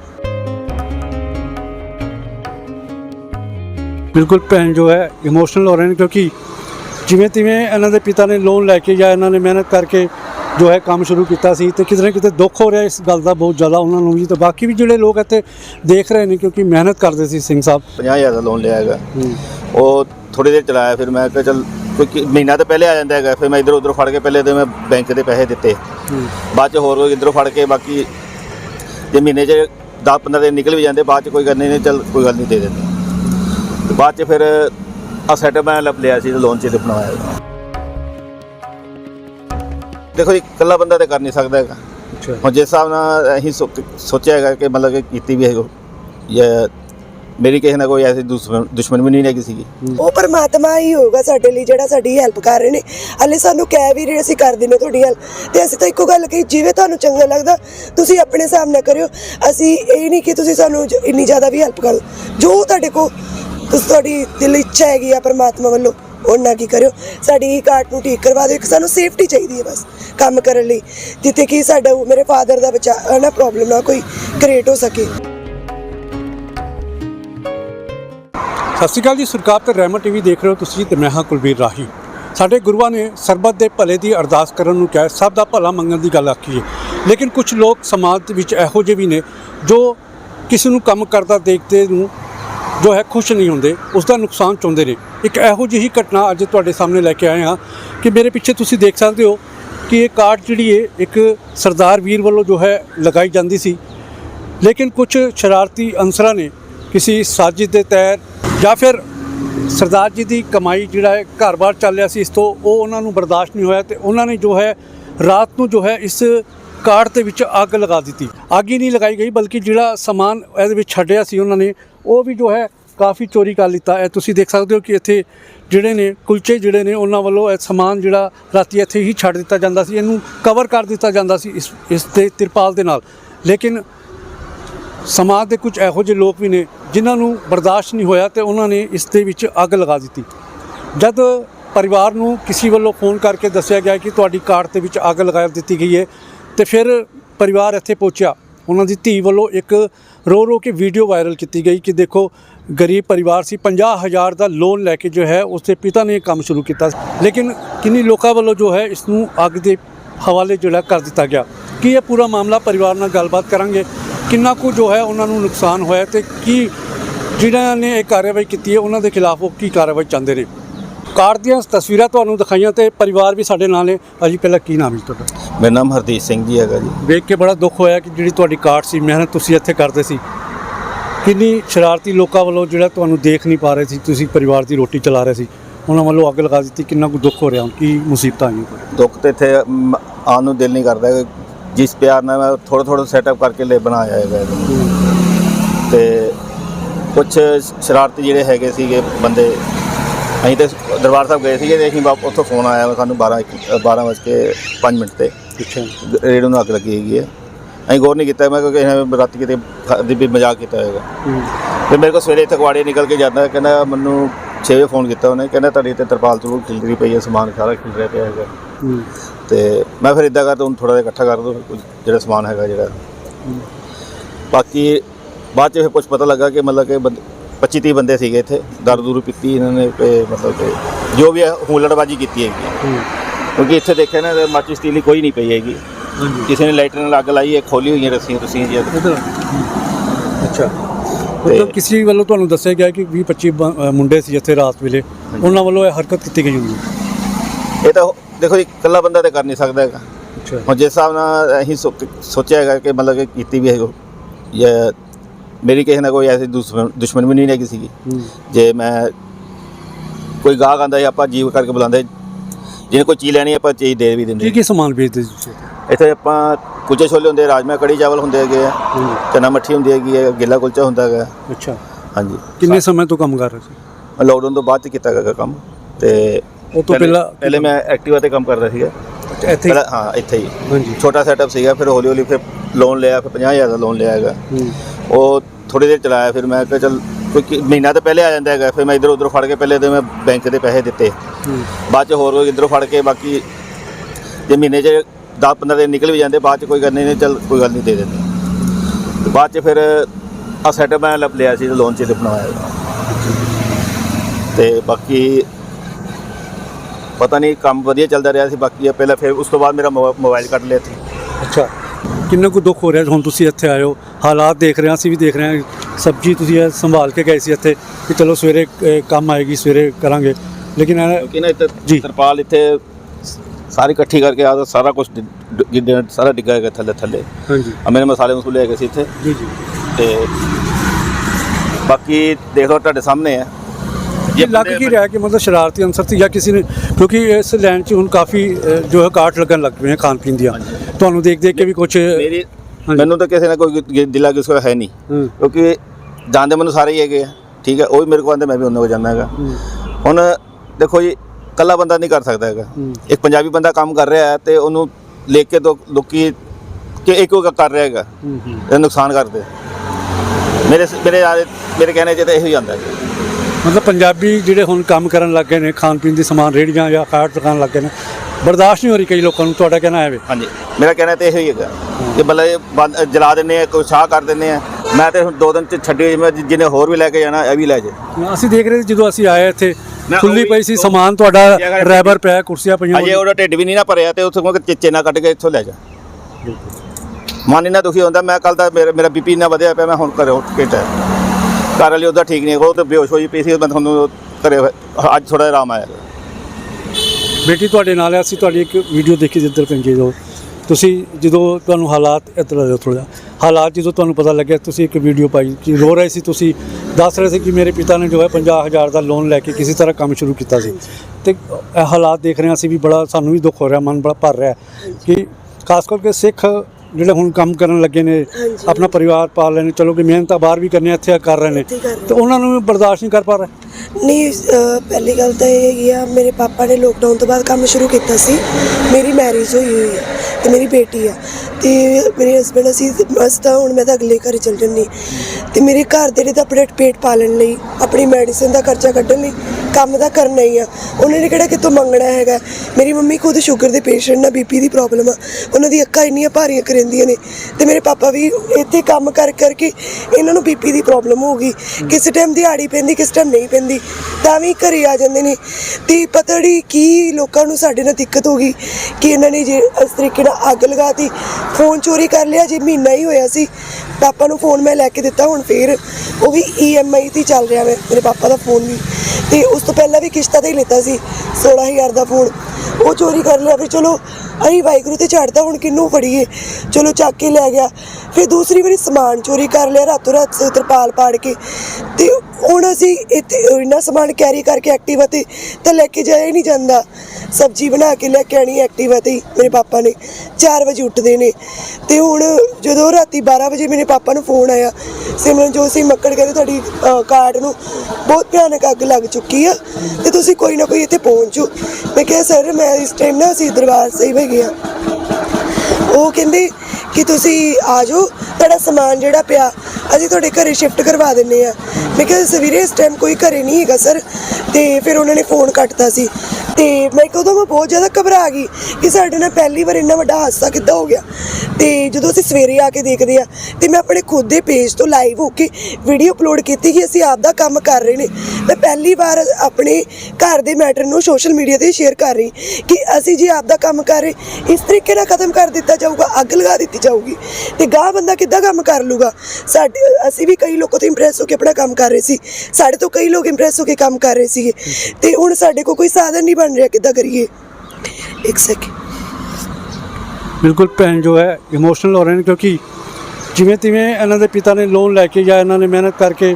ਬਿਲਕੁਲ ਭੈਣ ਜੋ ਹੈ ਇਮੋਸ਼ਨਲ ਹੋ ਰਹੇ ਨੇ ਕਿਉਂਕਿ ਜਿਵੇਂ ਤਿਵੇਂ ਇਹਨਾਂ ਦੇ ਪਿਤਾ ਨੇ ਲੋਨ ਲੈ ਕੇ ਜਾਂ ਇਹਨਾਂ ਨੇ ਮਿਹਨਤ ਕਰਕੇ ਜੋ ਹੈ ਕੰਮ ਸ਼ੁਰੂ ਕੀਤਾ ਸੀ ਤੇ ਕਿਤੇ ਨਾ ਕਿਤੇ ਦੁੱਖ ਹੋ ਰਿਹਾ ਇਸ ਗੱਲ ਦਾ ਬਹੁਤ ਜ਼ਿਆਦਾ ਉਹਨਾਂ ਨੂੰ ਵੀ ਤੇ ਬਾਕੀ ਵੀ ਜਿਹੜੇ ਲੋਕ ਇੱਥੇ ਦੇਖ ਰਹੇ ਨੇ ਕਿਉਂਕਿ ਮਿਹਨਤ ਕਰਦੇ ਸੀ ਸਿੰਘ ਸਾਹਿਬ। 50000 ਦਾ ਲੋਨ ਲਿਆ ਹੈਗਾ। ਉਹ ਥੋੜੀ ਦੇਰ ਚਲਾਇਆ ਫਿਰ ਮੈਂ ਕਿਹਾ ਚੱਲ ਕੋਈ ਮਹੀਨਾ ਤਾਂ ਪਹਿਲੇ ਆ ਜਾਂਦਾ ਹੈਗਾ ਫਿਰ ਮੈਂ ਇਧਰ ਉਧਰ ਫੜ ਕੇ ਪਹਿਲੇ ਤੇ ਮੈਂ ਬੈਂਕ ਦੇ ਪੈਸੇ ਦਿੱਤੇ। ਬਾਅਦ ਚ ਹੋਰ ਕੋਈ ਇਧਰੋਂ ਫੜ ਕੇ ਬਾਕੀ ਜੇ ਮਹੀਨੇ ਚ 10 15 ਦਿਨ ਨਿਕਲ ਵੀ ਜਾਂਦੇ ਬਾਅਦ ਚ ਕੋਈ ਗੱਲ ਨਹੀਂ ਚੱਲ ਕੋਈ ਗੱਲ ਨਹੀਂ ਦੇ ਦਿੰਦੇ। ਤੇ ਬਾਅਦ ਚ ਫਿਰ ਆ ਸੈਟਅਪ ਮੈਂ ਲੱਭ ਲਿਆ ਸੀ ਲੋਨ ਚ ਤੇ ਬਣਾਇਆ। ਦੇਖੋ ਜੀ, ਇਕੱਲਾ ਬੰਦਾ ਤੇ ਕਰ ਨਹੀਂ ਸਕਦਾ ਹੈਗਾ। ਅੱਛਾ। ਹੁਣ ਜਿਸ ਹਿਸਾਬ ਨਾਲ ਅਸੀਂ ਸੋ- ਸੋਚਿਆ ਹੈਗਾ ਕਿ ਮਤਲਬ ਕਿ ਕੀਤੀ ਵੀ ਹੈ ਜਾਂ ਮੇਰੀ ਕਿਸੇ ਨਾਲ ਕੋਈ ਐਸੀ ਦੁਸ਼ਮਣ ਦੁਸ਼ਮਣ ਵੀ ਨਹੀਂ ਹੈਗੀ ਸੀਗੀ। ਉਹ ਪਰਮਾਤਮਾ ਹੀ ਹੋਊਗਾ ਸਾਡੇ ਲਈ ਜਿਹੜਾ ਸਾਡੀ ਹੈਲਪ ਕਰ ਰਹੇ ਨੇ। ਹਲੇ ਸਾਨੂੰ ਕਹਿ ਵੀ ਰਹੇ ਅਸੀਂ ਕਰ ਦਿੰਨੇ ਤੁਹਾਡੀ ਹੈਲਪ ਤੇ ਅਸੀਂ ਤਾਂ ਇੱਕੋ ਗੱਲ ਕਹੀ ਜਿਵੇਂ ਤੁਹਾਨੂੰ ਚੰਗਾ ਲੱਗਦਾ ਤੁਸੀਂ ਆਪਣੇ ਹਿਸਾਬ ਨਾਲ ਕਰਿਓ। ਅਸੀਂ ਇਹ ਨਹੀਂ ਕਿ ਤੁਸੀਂ ਸਾਨੂੰ ਜ- ਇੰਨੀ ਜ਼ਿਆਦਾ ਵੀ ਹੈਲਪ ਕਰੋ ਜੋ ਤੁਹਾਡੇ ਕੋ ਤੁਸੀਂ ਤੁਹਾਡੀ ਦਿਲ ਇੱਛਾ ਹੈਗੀ ਆ ਪਰਮਾਤਮਾ ਵੱਲੋਂ ਉਹਨਾਂ ਕੀ ਕਰਿਓ। ਸਾਡੀ ਇਹ ਕਾਰਟ ਨੂੰ ਠੀਕ ਕਰਵਾ ਦਿਓ ਕਿ ਸਾਨੂੰ ਸੇਫਟੀ ਚਾਹੀਦੀ ਹੈ ਬਸ, ਕੰਮ ਕਰਨ ਲਈ, ਜਿੱਥੇ ਕਿ ਸਾਡਾ ਮੇਰੇ ਫਾਦਰ ਦਾ ਬੱਚਾ ਨਾ ਪ੍ਰੋਬਲਮ ਨਾ ਕੋਈ ਕ੍ਰੀਏਟ ਹੋ ਸਕੇ। ਸਤਿ ਸ਼੍ਰੀ ਅਕਾਲ ਜੀ, ਸਰਕਾਰ ਤੇ ਰਹਿਮਤ ਟੀਵੀ ਦੇਖ ਰਹੇ ਹੋ ਤੁਸੀਂ ਤੇ ਮੈਂ ਹਾਂ ਕੁਲਬੀਰ ਰਾਹੀ। ਸਾਡੇ ਗੁਰੂਆਂ ਨੇ ਸਰਬੱਤ ਦੇ ਭਲੇ ਦੀ ਅਰਦਾਸ ਕਰਨ ਨੂੰ ਕਿਹਾ, ਸਭ ਦਾ ਭਲਾ ਮੰਗਣ ਦੀ ਗੱਲ ਆਖੀ ਹੈ। ਲੇਕਿਨ ਕੁਝ ਲੋਕ ਸਮਾਜ ਵਿੱਚ ਇਹੋ ਜਿਹੇ ਵੀ ਨੇ ਜੋ ਕਿਸੇ ਨੂੰ ਕੰਮ ਕਰਦਾ ਦੇਖਦੇ ਨੂੰ ਜੋ ਹੈ ਖੁਸ਼ ਨਹੀਂ ਹੁੰਦੇ ਉਸ ਦਾ ਨੁਕਸਾਨ ਚਾਹੁੰਦੇ ਨੇ। ਇੱਕ ਇਹੋ ਜਿਹੀ ਘਟਨਾ ਅੱਜ ਤੁਹਾਡੇ ਸਾਹਮਣੇ ਲੈ ਕੇ ਆਏ ਹਾਂ ਕਿ ਮੇਰੇ ਪਿੱਛੇ ਤੁਸੀਂ ਦੇਖ ਸਕਦੇ ਹੋ ਕਿ ਇਹ ਕਾਰਡ ਜਿਹੜੀ ਹੈ, ਇੱਕ ਸਰਦਾਰ ਵੀਰ ਵੱਲੋਂ ਜੋ ਹੈ ਲਗਾਈ ਜਾਂਦੀ ਸੀ। ਲੇਕਿਨ ਕੁਝ ਸ਼ਰਾਰਤੀ ਅਨਸਰਾਂ ਨੇ ਕਿਸੇ ਸਾਜ਼ਿਸ਼ ਦੇ ਤਹਿਤ ਜਾਂ ਫਿਰ ਸਰਦਾਰ ਜੀ ਦੀ ਕਮਾਈ ਜਿਹੜਾ ਹੈ ਘਰ-ਬਾਰ ਚੱਲ ਰਿਹਾ ਸੀ, ਇਸ ਤੋਂ ਉਹ ਉਹਨਾਂ ਨੂੰ ਬਰਦਾਸ਼ਤ ਨਹੀਂ ਹੋਇਆ ਤੇ ਉਹਨਾਂ ਨੇ ਜੋ ਹੈ ਰਾਤ ਨੂੰ ਜੋ ਹੈ ਇਸ ਕਾਰਡ ਦੇ ਵਿੱਚ ਅੱਗ ਲਗਾ ਦਿੱਤੀ। ਅੱਗ ਹੀ ਨਹੀਂ ਲਗਾਈ ਗਈ, ਬਲਕਿ ਜਿਹੜਾ ਸਮਾਨ ਇਹਦੇ ਵਿੱਚ ਛੱਡਿਆ ਸੀ ਉਹਨਾਂ ਨੇ ਉਹ ਵੀ ਜੋ ਹੈ ਕਾਫੀ ਚੋਰੀ ਕਰ ਲਿੱਤਾ। ਇਹ ਤੁਸੀਂ ਦੇਖ ਸਕਦੇ ਹੋ ਕਿ ਇੱਥੇ ਜਿਹੜੇ ਨੇ, ਕੁਲਚੇ ਜਿਹੜੇ ਨੇ, ਉਹਨਾਂ ਵੱਲੋਂ ਇਹ ਸਮਾਨ ਜਿਹੜਾ ਰਾਤੀ ਇੱਥੇ ਹੀ ਛੱਡ ਦਿੱਤਾ ਜਾਂਦਾ ਸੀ। ਇਹਨੂੰ ਕਵਰ ਕਰ ਦਿੱਤਾ ਜਾਂਦਾ ਸੀ ਇਸ ਇਸ ਦੇ ਤਿਰਪਾਲ ਦੇ ਨਾਲ। ਲੇਕਿਨ ਸਮਾਜ ਦੇ ਕੁਝ ਇਹੋ ਜਿਹੇ ਲੋਕ ਵੀ ਨੇ ਜਿਨ੍ਹਾਂ ਨੂੰ ਬਰਦਾਸ਼ਤ ਨਹੀਂ ਹੋਇਆ ਤੇ ਉਹਨਾਂ ਨੇ ਇਸ ਦੇ ਵਿੱਚ ਅੱਗ ਲਗਾ ਦਿੱਤੀ। ਜਦ ਪਰਿਵਾਰ ਨੂੰ ਕਿਸੇ ਵੱਲੋਂ ਫੋਨ ਕਰਕੇ ਦੱਸਿਆ ਗਿਆ ਕਿ ਤੁਹਾਡੀ ਕਾਰ ਦੇ ਵਿੱਚ ਅੱਗ ਲਗਾ ਦਿੱਤੀ ਗਈ ਹੈ, ਤੇ ਫਿਰ ਪਰਿਵਾਰ ਇੱਥੇ ਪਹੁੰਚਿਆ। ਉਹਨਾਂ ਦੀ ਧੀ ਵੱਲੋਂ ਇੱਕ ਰੋ ਰੋ ਕੇ ਵੀਡੀਓ ਵਾਇਰਲ ਕੀਤੀ ਗਈ ਕਿ ਦੇਖੋ, ਗਰੀਬ ਪਰਿਵਾਰ ਸੀ 50000 ਦਾ ਲੋਨ ਲੈ ਕੇ ਜੋ ਹੈ, ਉਸਦੇ ਪਿਤਾ ਨੇ ਇਹ ਕੰਮ ਸ਼ੁਰੂ ਕੀਤਾ ਲੇਕਿਨ ਕਿੰਨੀ ਲੋਕਾਂ ਵੱਲੋਂ ਜੋ ਹੈ ਇਸ ਨੂੰ ਅੱਗ ਦੇ ਹਵਾਲੇ ਜਿਹੜਾ ਕਰ ਦਿੱਤਾ ਗਿਆ। ਕੀ ਇਹ ਪੂਰਾ ਮਾਮਲਾ ਪਰਿਵਾਰ ਨਾਲ ਗੱਲਬਾਤ ਕਰਾਂਗੇ? ਕਿੰਨਾ ਕੁ ਜੋ ਹੈ, ਉਹਨਾਂ ਨੂੰ ਨੁਕਸਾਨ ਹੋਇਆ ਤੇ ਕੀ, ਜਿਨ੍ਹਾਂ ਨੇ ਇਹ ਕਾਰਵਾਈ ਕੀਤੀ ਹੈ, ਉਹਨਾਂ ਦੇ ਖਿਲਾਫ ਉਹ ਕੀ ਕਾਰਵਾਈ ਚਾਹੁੰਦੇ ਨੇ? ਕਾਰ ਦੀਆਂ ਤਸਵੀਰਾਂ ਤੁਹਾਨੂੰ ਦਿਖਾਈਆਂ ਤੇ ਪਰਿਵਾਰ ਵੀ ਸਾਡੇ ਨਾਲ ਨੇ। ਅਜੀ ਪਹਿਲਾਂ ਕੀ ਨਾਮ ਹੈ ਤੁਹਾਡਾ? ਮੇਰਾ ਨਾਮ ਹਰਦੀਪ ਸਿੰਘ ਜੀ ਹੈਗਾ ਜੀ। ਵੇਖ ਕੇ ਬੜਾ ਦੁੱਖ ਹੋਇਆ ਕਿ ਜਿਹੜੀ ਤੁਹਾਡੀ ਕਾਰ ਸੀ ਮਿਹਨਤ ਤੁਸੀਂ ਇੱਥੇ ਕਰਦੇ ਸੀ। ਕਿੰਨੀ ਸ਼ਰਾਰਤੀ ਲੋਕਾਂ ਵੱਲੋਂ ਜਿਹੜਾ ਤੁਹਾਨੂੰ ਦੇਖ ਨਹੀਂ ਪਾ ਰਹੇ ਸੀ ਤੁਸੀਂ ਪਰਿਵਾਰ ਦੀ ਰੋਟੀ ਚਲਾ ਰਹੇ ਸੀ। ਉਹਨਾਂ ਵੱਲੋਂ ਅੱਗ ਲਗਾ ਦਿੱਤੀ ਕਿੰਨਾ ਕੁ ਦੁੱਖ ਹੋ ਰਿਹਾ ਕੀ ਮੁਸੀਬਤਾਂ ਆਈਆਂ ਦੁੱਖ ਤੇ ਇੱਥੇ ਆਉਣ ਨੂੰ ਦਿਲ ਨਹੀਂ ਕਰਦਾ। ਜਿਸ ਪਿਆਰ ਨਾਲ ਮੈਂ ਥੋੜਾ ਥੋੜਾ ਸੈਟਅਪ ਕਰਕੇ ਲੈ ਬਣਾਇਆ ਹੈਗਾ। ਤੇ ਕੁਝ ਸ਼ਰਾਰਤੀ ਜਿਹੜੇ ਹੈਗੇ ਸੀਗੇ ਬੰਦੇ ਅਸੀਂ ਤੇ ਦਰਬਾਰ ਸਾਹਿਬ ਗਏ ਸੀਗੇ ਤੇ ਅਸੀਂ ਵਾਪ ਉੱਥੋਂ ਫੋਨ ਆਇਆ ਸਾਨੂੰ 12 ਇੱਕ- 12 ਵਜੇ ਕੇ 5 ਮਿੰਟ ਤੇ। ਅੱਛਾ। ਰੇਡੀਓ ਨੂੰ ਅੱਗ ਲੱਗੀ ਹੈਗੀ ਹੈ। ਅਸੀਂ ਗੌਰ ਨਹੀਂ ਕੀਤਾ ਮੈਂ ਕਿਉਂਕਿ ਇਹਨਾਂ ਰਾਤੀ ਕਿਤੇ ਖ- ਦੀ ਵੀ ਮਜ਼ਾਕ ਕੀਤਾ ਹੋਏਗਾ। ਫਿਰ ਮੇਰੇ ਕੋਲ ਸਵੇਰੇ ਇੱਥੇ ਕੁਆੜੇ ਨਿਕਲ ਕੇ ਜਾਂਦਾ ਕਹਿੰਦਾ ਮੈਨੂੰ ਛੇ ਵਜੇ ਫੋਨ ਕੀਤਾ ਉਹਨੇ ਕਹਿੰਦਾ ਤੁਹਾਡੀ ਤੇ ਤਰਪਾਲ ਤੋਂ ਖਿਲਰੀ ਪਈ ਹੈ ਸਮਾਨ ਸਾਰਾ ਖਿਲ ਰਿਹਾ ਪਿਆ ਹੈਗਾ। ਹੂੰ। ਤੇ ਮੈਂ ਫਿਰ ਇਦਾਂ ਕਰ ਤੂੰ ਥੋੜਾ ਜਿਹਾ ਇਕੱਠਾ ਕਰ ਦੋ ਜਿਹੜਾ ਸਮਾਨ ਹੈਗਾ ਜਿਹੜਾ। ਬਾਕੀ ਬਾਅਦ ਚ ਫਿਰ ਕੁਝ ਪਤਾ ਲੱਗਾ ਕਿ ਮਤਲਬ ਕਿ 25 30 ਬੰਦੇ ਸੀਗੇ ਇੱਥੇ ਦਾਰੂ ਦੂਰੂ ਪੀਤੀ ਇਹਨਾਂ ਨੇ ਤੇ ਮਤਲਬ ਕਿ ਜੋ ਵੀ ਹੈ ਹੁਲੜਬਾਜੀ ਕੀਤੀ ਹੈਗੀ। ਹੂੰ। ਕਿਉਂਕਿ ਇੱਥੇ ਦੇਖਿਆ ਨਾ ਤੇ ਮਾਚਿਸ ਤੀਲੀ ਕੋਈ ਨਹੀਂ ਪਈ ਹੈਗੀ। ਕਿਸੇ ਨੇ ਲਾਈਟਰ ਨਾਲ ਅੱਗ ਲਾਈ ਹੈ ਖੋਲੀ ਹੋਈਆਂ ਰੱਸੀਆਂ ਰੱਸੀਆਂ ਜੀ ਅੱਛਾ। ਮਤਲਬ ਕਿਸੇ ਵੱਲੋਂ ਤੁਹਾਨੂੰ ਦੱਸਿਆ ਗਿਆ ਕਿ 20 25 ਬ- ਅ, ਮੁੰਡੇ ਸੀ ਇੱਥੇ ਰਾਤ ਵੇਲੇ ਉਹਨਾਂ ਵੱਲੋਂ ਇਹ ਹਰਕਤ ਕੀਤੀ ਗਈ ਹੁੰਦੀ ਇਹ ਤਾਂ ਦੇਖੋ ਜੀ ਇਕੱਲਾ ਬੰਦਾ ਤੇ ਕਰ ਨਹੀਂ ਸਕਦਾ ਹੈਗਾ। ਅੱਛਾ। ਹੁਣ ਜਿਸ ਹਿਸਾਬ ਨਾਲ ਅਸੀਂ ਸੋ- ਸੋਚਿਆ ਹੈਗਾ ਕਿ ਮਤਲਬ ਕਿ ਕੀਤੀ ਵੀ ਹੈ ਜਾਂ ਮੇਰੀ ਕਿਸੇ ਨਾਲ ਕੋਈ ਐਸੀ ਦੁਸ਼ਮਣ ਦੁਸ਼ਮਣ ਵੀ ਨਹੀਂ ਹੈਗੀ ਸੀਗੀ। ਜੇ ਮੈਂ ਕੋਈ ਗਾਹਕ ਆਂਦਾ ਹੈ ਆਪਾਂ ਜੀਵ ਕਰਕੇ ਬੁਲਾਉਂਦੇ ਜਿਹਨੇ ਕੋਈ ਚੀਜ਼ ਲੈਣੀ ਆਪਾਂ ਚੀਜ਼ ਦੇ ਵੀ ਕੀ ਦਿੰਦੇ ਕੀ ਸਮਾਨ ਵੇਚਦੇ ਤੁਸੀਂ ਇੱਥੇ? ਆਪਾਂ ਕੁਲਚੇ ਛੋਲੇ ਹੁੰਦੇ ਰਾਜਮਾ ਕੜੀ ਚਾਵਲ ਹੁੰਦੇ ਹੈਗੇ ਆ ਚਨਾ ਮੱਠੀ ਹੁੰਦੀ ਹੈਗੀ ਹੈ ਗਿੱਲਾ ਕੁਲਚਾ ਹੁੰਦਾ ਹੈਗਾ। ਅੱਛਾ। ਹਾਂਜੀ। ਕਿੰਨੇ ਸਮੇਂ ਤੋਂ ਕੰਮ ਕਰ ਰਹੇ ਸੀ? ਲੋਕਡਾਊਨ ਤੋਂ ਬਾਅਦ ਚ ਕੀਤਾ ਹੈਗਾ ਕੰਮ। ਤੇ ਉਹ ਤੋਂ ਪਹਿਲੇ- ਪਹਿਲਾਂ ਮੈਂ ਐਕਟਿਵਾ ਤੇ ਕੰਮ ਕਰਦਾ ਸੀਗਾ। ਇੱਥੇ ਹਾਂ? ਇੱਥੇ ਹੀ। ਹਾਂਜੀ। ਛੋਟਾ ਸੈਟਅਪ ਸੀਗਾ ਫਿਰ ਹੌਲੀ ਹੌਲੀ ਫਿਰ ਲੋਨ ਲਿਆ ਫਿਰ 50000 ਦਾ ਲੋਨ ਲਿਆ ਹੈਗਾ। ਉਹ ਥੋੜੀ ਦੇਰ ਚਲਾਇਆ ਫਿਰ ਮੈਂ ਕਿਹਾ ਚਲ ਕੋਈ ਮਹੀਨਾ ਤਾਂ ਪਹਿਲੇ ਆ ਜਾਂਦਾ ਹੈਗਾ ਫਿਰ ਮੈਂ ਇਧਰ ਉਧਰ ਫੜ ਕੇ ਪਹਿਲੇ ਤੇ ਮੈਂ ਬੈਂਕ ਦੇ ਪੈਸੇ ਦਿੱਤੇ। ਬਾਅਦ ਚ ਹੋਰ ਕੋਈ ਇਧਰੋਂ ਫੜ ਕੇ ਬਾਕੀ ਜੇ ਮਹੀਨੇ ਚ 10 15 ਦਿਨ ਨਿਕਲ ਵੀ ਜਾਂਦੇ ਬਾਅਦ ਚ ਕੋਈ ਗੱਲ ਨਹੀਂ ਚਲ ਕੋਈ ਗੱਲ ਨਹੀਂ ਦੇ ਦਿੰਦੇ। ਬਾਅਦ ਚ ਫਿਰ ਆ ਸੈਟਅਪ ਮੈਂ ਲੱਭ ਲਿਆ ਸੀ ਲੋਨ ਚ ਤੇ ਬਣਾਇਆ। ਤੇ ਬਾਕੀ ਪਤਾ ਨਹੀਂ ਕੰਮ ਵਧੀਆ ਚੱਲਦਾ ਰਿਹਾ ਸੀ ਬਾਕੀ ਪਹਿਲਾਂ ਫਿਰ ਉਸ ਤੋਂ ਬਾਅਦ ਮੇਰਾ ਮੋਬਾ- ਮੋਬਾਈਲ ਕੱਢ ਲਿਆ ਸੀ ਅੱਛਾ। ਕਿੰਨਾ ਕੁ ਦੁੱਖ ਹੋ ਰਿਹਾ ਹੁਣ ਤੁਸੀਂ ਇੱਥੇ ਆਏ ਹੋ? ਹਾਲਾਤ ਦੇਖ ਰਹੇ ਹਾਂ ਅਸੀਂ ਵੀ ਦੇਖ ਰਹੇ ਹਾਂ। ਸਬਜ਼ੀ ਤੁਸੀਂ ਇਹ ਸੰਭਾਲ ਕੇ ਗਏ ਸੀ ਇੱਥੇ ਕਿ ਚਲੋ ਸਵੇਰੇ ਅ, ਕੰਮ ਆਏਗੀ ਸਵੇਰੇ ਕਰਾਂਗੇ। ਲੇਕਿਨ ਇਹ- ਕਿਉਂਕਿ ਨਾ ਇੱਥੇ ਜੀ। ਤਰਪਾਲ ਇੱਥੇ ਸਾਰੀ ਇਕੱਠੀ ਕਰਕੇ ਆ ਸਾਰਾ ਕੁਝ ਸਾਰਾ ਡਿੱਗਾ ਹੈਗਾ ਥੱਲੇ ਥੱਲੇ। ਹਾਂਜੀ। ਆ ਮੇਰੇ ਮਸਾਲੇ ਮਸੂਲੇ ਹੈਗੇ ਸੀ ਇੱਥੇ। ਜੀ ਜੀ। ਤੇ ਬਾਕੀ ਦੇਖ ਲਓ ਤੁਹਾਡੇ ਸਾਹਮਣੇ ਹੈ। ਇਹ ਲੱਗ ਕੀ ਰਿਹਾ ਕਿ ਮਤਲਬ ਸ਼ਰਾਰਤੀ ਅੰਸਰ ਸੀ ਜਾਂ ਕਿਸੇ ਨੇ ਕਿਉਂਕਿ ਇਸ ਲਾਈਨ 'ਚ ਹੁਣ ਕਾਫੀ ਜੋ ਹੈ ਕਾਟ ਲੱਗਣ ਲੱਗ ਪਏ ਨੇ ਖਾਣ ਪੀਣ ਦੀਆਂ। ਤੁਹਾਨੂੰ ਦੇਖ ਦੇਖ ਕੇ ਵੀ ਕੁਝ ਮੈਨੂੰ ਤਾਂ ਕਿਸੇ ਨਾਲ ਕੋਈ ਦਿਲਾ ਕਿਸ ਕੋਲ ਹੈ ਨਹੀਂ। ਕਿਉਂਕਿ ਜਾਣਦੇ ਮੈਨੂੰ ਸਾਰੇ ਹੀ ਹੈਗੇ ਆ। ਠੀਕ ਹੈ ਉਹ ਵੀ ਮੇਰੇ ਕੋਲ ਆਉਂਦੇ ਮੈਂ ਵੀ ਉਹਨਾਂ ਕੋਲ ਜਾਂਦਾ ਹੈਗਾ। ਹੁਣ ਦੇਖੋ ਜੀ ਕੱਲਾ ਬੰਦਾ ਨਹੀਂ ਕਰ ਸਕਦਾ ਹੈਗਾ। ਇੱਕ ਪੰਜਾਬੀ ਬੰਦਾ ਕੰਮ ਕਰ ਰਿਹਾ ਹੈ ਤੇ ਉਹਨੂੰ ਲੈ ਕੇ ਤੋਂ ਲੋਕੀ ਕਿ ਇੱਕ ਕਰ ਰਿਹਾ ਹੈਗਾ। ਇਹ ਨੁਕਸਾਨ ਕਰਦੇ। ਮੇਰੇ ਮੇਰੇ ਮੇਰੇ ਕਹਿਣੇ 'ਚ ਤਾਂ ਇਹੋ ਹੀ ਆਉਂਦਾ ਹੈ। ਮਤਲਬ ਪੰਜਾਬੀ ਜਿਹੜੇ ਹੁਣ ਕੰਮ ਕਰਨ ਲੱਗ ਗਏ ਨੇ ਖਾਣ ਪੀਣ ਦੀ ਸਮਾਨ ਰੇੜੀਆਂ ਜਾਂ ਕਾਟ ਦੁਕਾਨ ਲੱਗ ਗਏ ਨੇ ਬਰਦਾਸ਼ਤ ਨਹੀਂ ਹੋ ਰਹੀ ਕਈ ਲੋਕਾਂ ਨੂੰ ਤੁਹਾਡਾ ਕਹਿਣਾ ਹੈ ਵੇ ਹਾਂਜੀ ਮੇਰਾ ਕਹਿਣਾ ਤਾਂ ਇਹੋ ਹੀ ਹੈਗਾ। ਕਿ ਬੱਲੇ ਬੰਦ- ਜਲਾ ਦਿੰਨੇ ਆ ਕੋਈ ਸ਼ਾਹ ਕਰ ਦਿੰਨੇ ਆ ਮੈਂ ਤੇ ਹੁਣ ਦੋ ਦਿਨ ਚ ਛੱਡੀ ਮੈਂ ਜਿਹਨੇ ਹੋਰ ਵੀ ਲੈ ਕੇ ਜਾਣਾ ਇਹ ਵੀ ਲੈ ਜੇ। ਅਸੀਂ ਦੇਖ ਰਹੇ ਸੀ ਜਦੋਂ ਅਸੀਂ ਆਏ ਇੱਥੇ ਖੁੱਲੀ ਪਈ ਸੀ ਸਮਾਨ ਤੁਹਾਡਾ ਰੈਬਰ ਪਿਆ ਕੁਰਸੀਆਂ ਪਈਆਂ ਅਜੇ ਉਹਦਾ ਢਿੱਡ ਵੀ ਨਹੀਂ ਨਾ ਭਰਿਆ ਤੇ ਉੱਥੋਂ ਕਿ ਚਿੱਚੇ ਨਾ ਕੱਢ ਕੇ ਇੱਥੋਂ ਲੈ ਜਾ। ਮਨ ਇੰਨਾ ਦੁਖੀ ਹੁੰਦਾ ਮੈਂ ਕੱਲ ਦਾ ਮੇਰਾ ਮੇਰਾ ਬੀਪੀ ਇੰਨਾ ਵਧਿਆ ਪਿਆ ਮੈਂ ਹੁਣ ਘਰੇ ਉੱਠ ਕੇ ਟੈ ਘਰ ਵਾਲੀ ਉਹਦਾ ਠੀਕ ਨਹੀਂ, ਉਹ ਤੇ ਬੇਹੋਸ਼ ਹੋਈ ਪਈ ਸੀ, ਮੈਂ ਤੁਹਾਨੂੰ ਘਰੇ ਅੱਜ ਥੋੜਾ ਆਰਾਮ ਆਇਆ। ਬੇਟੀ ਤੁਹਾਡੇ ਨਾਲ ਹੈ, ਅਸੀਂ ਤੁਹਾਡੀ ਇੱਕ ਵੀਡੀਓ ਦੇਖੀ ਜਿੱਧਰ ਪੰਜੇ ਦੋ ਤੁਸੀਂ ਜਦੋਂ ਤੁਹਾਨੂੰ ਹਾਲਾਤ ਇਤਰਾ ਦੇ ਥੋੜਾ ਹਾਲਾਤ ਜਦੋਂ ਤੁਹਾਨੂੰ ਪਤਾ ਲੱਗਿਆ, ਤੁਸੀਂ ਇੱਕ ਵੀਡੀਓ ਪਾਈ, ਕਿ ਰੋ ਰਹੇ ਸੀ ਤੁਸੀਂ, ਦੱਸ ਰਹੇ ਸੀ ਕਿ ਮੇਰੇ ਪਿਤਾ ਨੇ ਜੋ ਹੈ 50000 ਦਾ ਲੋਨ ਲੈ ਕੇ ਕਿਸੇ ਤਰ੍ਹਾਂ ਕੰਮ ਸ਼ੁਰੂ ਕੀਤਾ ਸੀ। ਤੇ ਹਾਲਾਤ ਦੇਖ ਰਹੇ ਹਾਂ ਅਸੀਂ ਵੀ ਬੜਾ, ਸਾਨੂੰ ਵੀ ਦੁੱਖ ਹੋ ਰਿਹਾ, ਮਨ ਬੜਾ ਭਰ ਰਿਹਾ ਕਿ ਖਾਸ ਕਰਕੇ ਸਿੱਖ ਜਿਹੜੇ ਹੁਣ ਕੰਮ ਕਰਨ ਲੱਗੇ ਨੇ। ਆਪਣਾ ਪਰਿਵਾਰ ਪਾਲ ਰਹੇ ਨੇ ਚਲੋ ਕਿ ਮਿਹਨਤਾਂ ਬਾਹਰ ਵੀ ਕਰਨੇ ਇੱਥੇ ਕਰ ਰਹੇ ਨੇ। ਇੱਥੇ ਕਰ ਰਹੇ ਤੇ ਉਹਨਾਂ ਨੂੰ ਬਰਦਾਸ਼ਤ ਨਹੀਂ ਕਰ ਪਾ ਰਹੇ? ਨਹੀਂ ਅਹ ਪਹਿਲੀ ਗੱਲ ਤਾਂ ਇਹ ਹੈਗੀ ਆ ਮੇਰੇ ਪਾਪਾ ਨੇ ਲੋਕਡਾਊਨ ਤੋਂ ਬਾਅਦ ਕੰਮ ਸ਼ੁਰੂ ਕੀਤਾ ਸੀ। ਮੇਰੀ ਮੈਰਿਜ ਹੋਈ ਹੋਈ ਹੈ ਤੇ ਮੇਰੀ ਬੇਟੀ ਆ। ਤੇ ਮੇਰੇ ਹਸਬੰਡ ਅਸੀਂ ਬਸ ਤਾਂ ਹੁਣ ਮੈਂ ਤਾਂ ਅਗਲੇ ਘਰ ਹੀ ਚਲ ਜੰਨੀ ਤੇ ਮੇਰੇ ਘਰ ਦੇ ਨੇ ਤਾਂ ਆਪਣੇ ਪੇਟ ਪਾਲਣ ਲਈ ਆਪਣੀ ਮੈਡੀਸਿਨ ਦਾ ਖਰਚਾ ਕੱਢਣ ਲਈ। ਕੰਮ ਤਾਂ ਕਰਨਾ ਹੀ ਆ। ਉਹਨਾਂ ਨੇ ਕਿਹੜਾ ਕਿਤੋਂ ਮੰਗਣਾ ਹੈਗਾ? ਮੇਰੀ ਮੰਮੀ ਖੁਦ ਸ਼ੂਗਰ ਦੇ ਪੇਸ਼ੈਂਟ ਨਾਲ ਬੀਪੀ ਦੀ ਪ੍ਰੋਬਲਮ ਆ। ਉਹਨਾਂ ਦੀ ਅੱਖਾਂ ਇੰਨੀਆਂ ਭਾਰੀਆਂ ਕਰਿੰਦੀਆਂ ਨੇ ਤੇ ਮੇਰੇ ਪਾਪਾ ਵੀ ਇੱਥੇ ਕੰਮ ਕਰ ਕਰਕੇ ਇਹਨਾਂ ਨੂੰ ਬੀਪੀ ਦੀ ਪ੍ਰੋਬਲਮ ਹੋ ਗਈ। ਕਿਸੇ ਟਾਈਮ ਦਿਹਾੜੀ ਪੈਂਦੀ ਕਿਸ ਟਾਈਮ ਨਹੀਂ ਪੈਂਦੀ ਤਾਂ ਵੀ ਘਰੇ ਆ ਜਾਂਦੇ ਨੇ। ਤੇ ਪਤਾ ਨਹੀਂ ਕੀ ਲੋਕਾਂ ਨੂੰ ਸਾਡੇ ਨਾਲ ਦਿੱਕਤ ਹੋ ਗਈ ਕਿ ਇਹਨਾਂ ਨੇ ਜੇ ਇਸ ਤਰੀਕੇ ਨਾਲ ਅੱਗ ਲਗਾਤੀ ਫੋਨ ਚੋਰੀ ਕਰ ਲਿਆ ਜੇ ਮਹੀਨਾ ਹੀ ਹੋਇਆ ਸੀ। ਪਾਪਾ ਨੂੰ ਫੋਨ ਮੈਂ ਲੈ ਕੇ ਦਿੱਤਾ ਹੁਣ ਫੇਰ ਉਹ ਵੀ ਈਐਮਆਈ ਤੇ ਹੀ ਚੱਲ ਰਿਹਾ ਵੇ। ਮੇਰੇ ਪਾਪਾ ਦਾ ਫੋਨ ਵੀ। ਤੇ ਉਸ ਤੋਂ ਪਹਿਲਾਂ ਵੀ ਕਿਸ਼ਤਾਂ ਤੇ ਹੀ ਲਿੱਤਾ ਸੀ 16000 ਦਾ ਫੋਨ ਉਹ ਚੋਰੀ ਕਰ ਲਿਆ, ਫਿਰ ਚਲੋ ਅਈ ਵਾਹਿਗੁਰੂ ਤੇ ਛੱਡਦਾ ਹੁਣ ਕਿੰਨੂੰ ਫੜੀਏ? ਚਲੋ ਚੱਕ ਕੇ ਲੈ ਗਿਆ। ਫਿਰ ਦੂਸਰੀ ਵਾਰੀ ਸਮਾਨ ਚੋਰੀ ਕਰ ਲਿਆ, ਰਾਤੋਂ ਰਾਤ ਤਰਪਾਲ ਪਾੜ ਕੇ। ਤੇ ਹੁਣ ਅਸੀਂ ਇੱਥੇ ਇੰਨਾ ਸਮਾਨ ਕੈਰੀ ਕਰਕੇ ਐਕਟਿਵਾ ਤੇ, ਤਾਂ ਲੈ ਕੇ ਜਾਇਆ ਹੀ ਨਹੀਂ ਜਾਂਦਾ। ਸਬਜ਼ੀ ਬਣਾ ਕੇ ਲੈ ਕੇ ਆਣੀ ਐਕਟਿਵਾ ਤੇ ਹੀ, ਮੇਰੇ ਪਾਪਾ ਨੇ। 4 ਵਜੇ ਉੱਠਦੇ ਨੇ। ਤੇ ਹੁਣ ਜਦੋਂ ਰਾਤੀ 12 ਵਜੇ ਮੇਰੇ ਪਾਪਾ ਨੂੰ ਫੋਨ ਆਇਆ ਸਿਮਰਨ ਜੋਤ ਸਿੰਘ ਮੱਕੜ ਕਹਿੰਦੇ ਤੁਹਾਡੀ ਕਾਰਡ ਨੂੰ ਬਹੁਤ ਭਿਆਨਕ ਅੱਗ ਲੱਗ ਚੁੱਕੀ ਆ ਤੇ ਤੁਸੀਂ ਕੋਈ ਨਾ ਕੋਈ ਇੱਥੇ ਪਹੁੰਚੋ। ਮੈਂ ਕਿਹਾ, ਸਰ, ਮੈਂ ਇਸ ਟਾਈਮ ਨਾ ਅਸੀਂ ਦਰਬਾਰ ਸਾਹਿਬ ਹੈਗੇ ਆ। ਉਹ ਕਹਿੰਦੇ ਕਿ ਤੁਸੀਂ ਆ ਜਾਓ, ਤੁਹਾਡਾ ਸਮਾਨ ਜਿਹੜਾ ਪਿਆ, ਅਸੀਂ ਤੁਹਾਡੇ ਘਰੇ ਸ਼ਿਫਟ ਕਰਵਾ ਦਿੰਨੇ ਆ। ਮੈਂ ਕਿਹਾ, ਸਵੇਰੇ ਇਸ ਟਾਈਮ ਕੋਈ ਘਰੇ ਨਹੀਂ ਹੈਗਾ, ਸਰ। ਤੇ ਫਿਰ ਉਹਨਾਂ ਨੇ ਫੋਨ ਕੱਟਤਾ ਸੀ। ਤੇ ਮੈਂ ਕਦੋਂ ਮੈਂ ਬਹੁਤ ਜ਼ਿਆਦਾ ਘਬਰਾ ਗਈ ਕਿ ਸਾਡੇ ਨਾਲ ਪਹਿਲੀ ਵਾਰ ਇੰਨਾ ਵੱਡਾ ਹਾਦਸਾ ਕਿੱਦਾਂ ਹੋ ਗਿਆ। ਤੇ ਜਦੋਂ ਅਸੀਂ ਸਵੇਰੇ ਆ ਕੇ ਦੇਖਦੇ ਆ ਤੇ ਮੈਂ ਆਪਣੇ ਖੁਦ ਦੇ ਪੇਜ ਤੋਂ ਲਾਈਵ ਹੋ ਕੇ ਵੀਡੀਓ ਅਪਲੋਡ ਕੀਤੀ ਕਿ ਅਸੀਂ ਆਪ ਦਾ ਕੰਮ ਕਰ ਰਹੇ ਨੇ। ਮੈਂ ਪਹਿਲੀ ਵਾਰ ਆਪਣੇ ਘਰ ਦੇ ਮੈਟਰ ਨੂੰ ਸੋਸ਼ਲ ਮੀਡੀਆ ਤੇ ਸ਼ੇਅਰ ਕਰ ਰਹੀ ਕਿ ਅਸੀਂ ਜੀ ਆਪ ਦਾ ਕੰਮ ਕਰ ਰਹੇ, ਇਸ ਤਰੀਕੇ ਨਾਲ ਖਤਮ ਕਰ ਦਿੱਤਾ ਜਾਊਗਾ, ਅੱਗ ਲਗਾ ਦਿੱਤੀ ਜਾਊਗੀ ਤੇ ਗਾਹ ਬੰਦਾ ਕਿੱਦਾਂ ਕੰਮ ਕਰ ਲੂਗਾ? ਸਾਡੇ, ਅਸੀਂ ਵੀ ਕਈ ਲੋਕਾਂ ਤੋਂ ਇੰਪ੍ਰੈਸ ਹੋ ਕੇ ਆਪਣਾ ਕੰਮ ਕਰ ਰਹੇ ਸੀ। ਸਾਡੇ ਤੋਂ ਕਈ ਲੋਕ ਇੰਪ੍ਰੈਸ ਹੋ ਕੇ ਕੰਮ ਕਰ ਰਹੇ ਸੀਗੇ। ਤੇ ਹੁਣ ਸਾਡੇ ਕੋਲ ਕੋਈ ਸਾਧਨ ਨਹੀਂ ਬਣ ਰਿਹਾ ਕਿੱਦਾਂ ਕਰੀਏ? ਇੱਕ ਸੈਕਿੰਡ ਬਿਲਕੁਲ ਭੈਣ ਜੋ ਹੈ ਇਮੋਸ਼ਨਲ ਹੋ ਰਹੇ ਨੇ ਕਿਉਂਕਿ ਜਿਵੇਂ ਤਿਵੇਂ ਇਹਨਾਂ ਦੇ ਪਿਤਾ ਨੇ ਲੋਨ ਲੈ ਕੇ ਜਾਂ ਇਹਨਾਂ ਨੇ ਮਿਹਨਤ ਕਰਕੇ